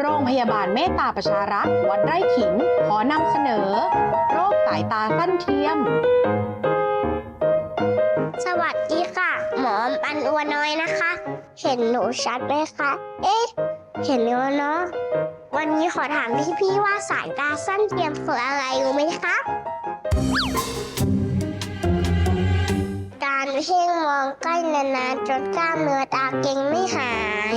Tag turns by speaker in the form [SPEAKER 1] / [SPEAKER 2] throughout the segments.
[SPEAKER 1] โรงพยาบาลเมตตาประชารักษ์วัดไร่ขิง ขอนำเสนอ โรคสายตาสั้นเทียม
[SPEAKER 2] สวัสดีค่ะ หมอปันอวน้อยนะคะ เห็นหนูชัดไหมคะ เอ๊ะ เห็นแล้วเนาะวันนี้ขอถามพี่ๆว่าสายตาสั้นเทียมคืออะไรรู้ไหมคะ เพ่งมองใกล้นานๆจนกล้ามเนื้อตาเก่งไม่หาย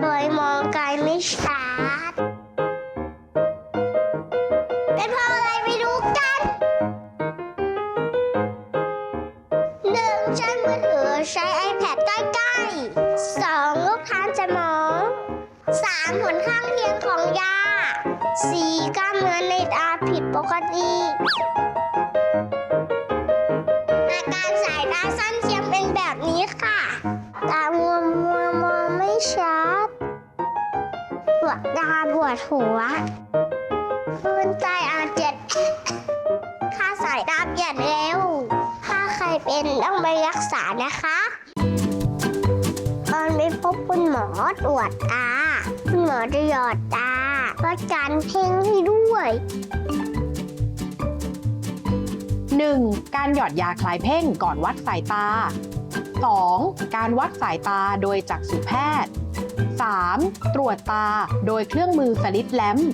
[SPEAKER 2] โดยมองไกลไม่ชัดเป็นเพราะอะไรไม่รู้กันหนึ่งใช้มือถือใช้ iPad ใกล้ๆสองลูกทานสมองสามผลข้างเคียงของยาสี่กล้ามเนื้อในตาผิดปกติ ดตาปวดหัวคลื่นใจอาเจ็ดค่าสายตาเปลี่ยนเร็วถ้าใครเป็นต้องไปรักษานะคะ ตอนไปพบคุณหมอตรวจตา คุณหมอจะหยอดตาวัดการเพ่งให้ด้วย
[SPEAKER 1] 1. การหยอดยาคลายเพ่งก่อนวัดสายตา 2. การวัดสายตาโดยจักษุแพทย์ 3. ตรวจตาโดยเครื่องมือสลิดแลมป์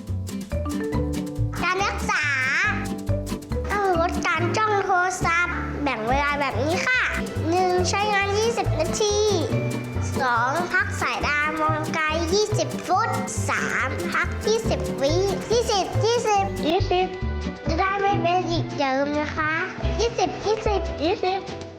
[SPEAKER 2] การรักษาต้องลดการจ้องโทรศัพท์ แบ่งเวลาแบบนี้ค่ะ 1. ใช้งาน 20 นาที 2. พักสายตามองไกล 20 ฟุต 3. พัก 20 วิ20 20 20 จะได้ไม่เป็นอีกเดิมนะคะ 20 20 20